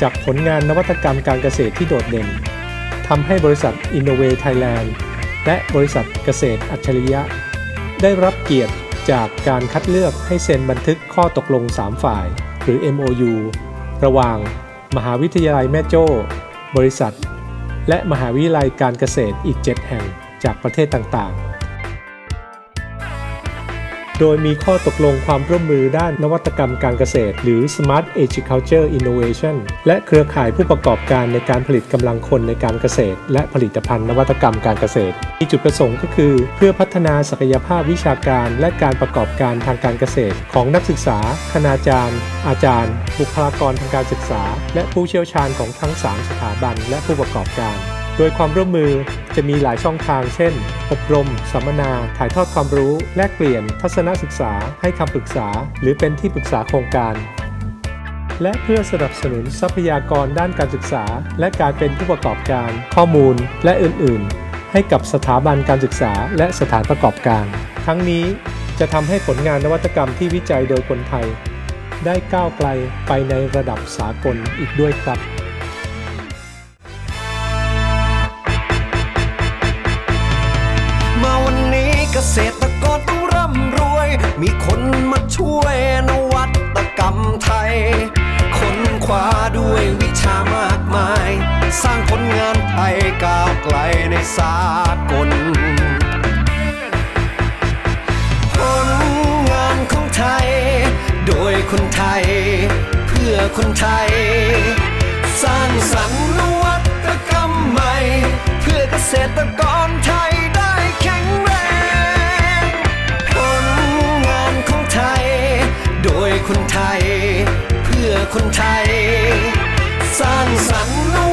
จากผลงานนวัตกรรมการเกษตรที่โดดเด่นทำให้บริษัท Innova Thailand และบริษัทเกษตรอัจฉริยะ ได้รับเกียรติจากการคัดเลือกให้เซ็นบันทึกข้อตกลง 3 ฝ่าย หรือ MOU ระหว่าง มหาวิทยาลัยแม่โจ้ บริษัท และมหาวิทยาลัยการเกษตรอีก 7 แห่งจากประเทศต่างๆ โดยมีข้อตกลงความร่วมมือด้านนวัตกรรมการเกษตร หรือ Smart Agriculture Innovation และเครือข่ายผู้ประกอบการในการผลิตกำลังคนในการเกษตร และผลิตภัณฑ์นวัตกรรมการเกษตร มีจุดประสงค์ก็คือ เพื่อพัฒนาศักยภาพวิชาการ และการประกอบการทางการเกษตร ของนักศึกษา คณาจารย์ อาจารย์ บุคลากรทางการศึกษา และผู้เชี่ยวชาญของทั้ง 3 สถาบัน และผู้ประกอบการ ดยความร่วมมือจะมีหลายช่องทาง เช่น อบรม สัมมนา ถ่ายทอดความรู้ แลกเปลี่ยน ทัศนศึกษา ให้คำปรึกษา หรือเป็นที่ปรึกษาโครงการ และเพื่อสนับสนุนทรัพยากรด้านการศึกษา และการเป็นผู้ประกอบการ ข้อมูล และอื่น ๆ ให้กับสถาบันการศึกษา และสถานประกอบการ ทั้งนี้จะทำให้ผลงานนวัตกรรมที่วิจัยโดยคนไทย ได้ก้าวไกลไปในระดับสากลอีกด้วยครับ ษตรกรต้องร่ำรวย มีคนมาช่วยนวัตกรรมไทย ค้นคว้าด้วยวิชามากมาย สร้างผลงานไทยก้าวไกลในสากลผลงานของไทย โดยคนไทย เพื่อคนไทย สร้างสรรค์นวัตกรรมใหม่ เพื่อเกษตรกร คนไทย เพื่อคนไทย สร้างสรรค์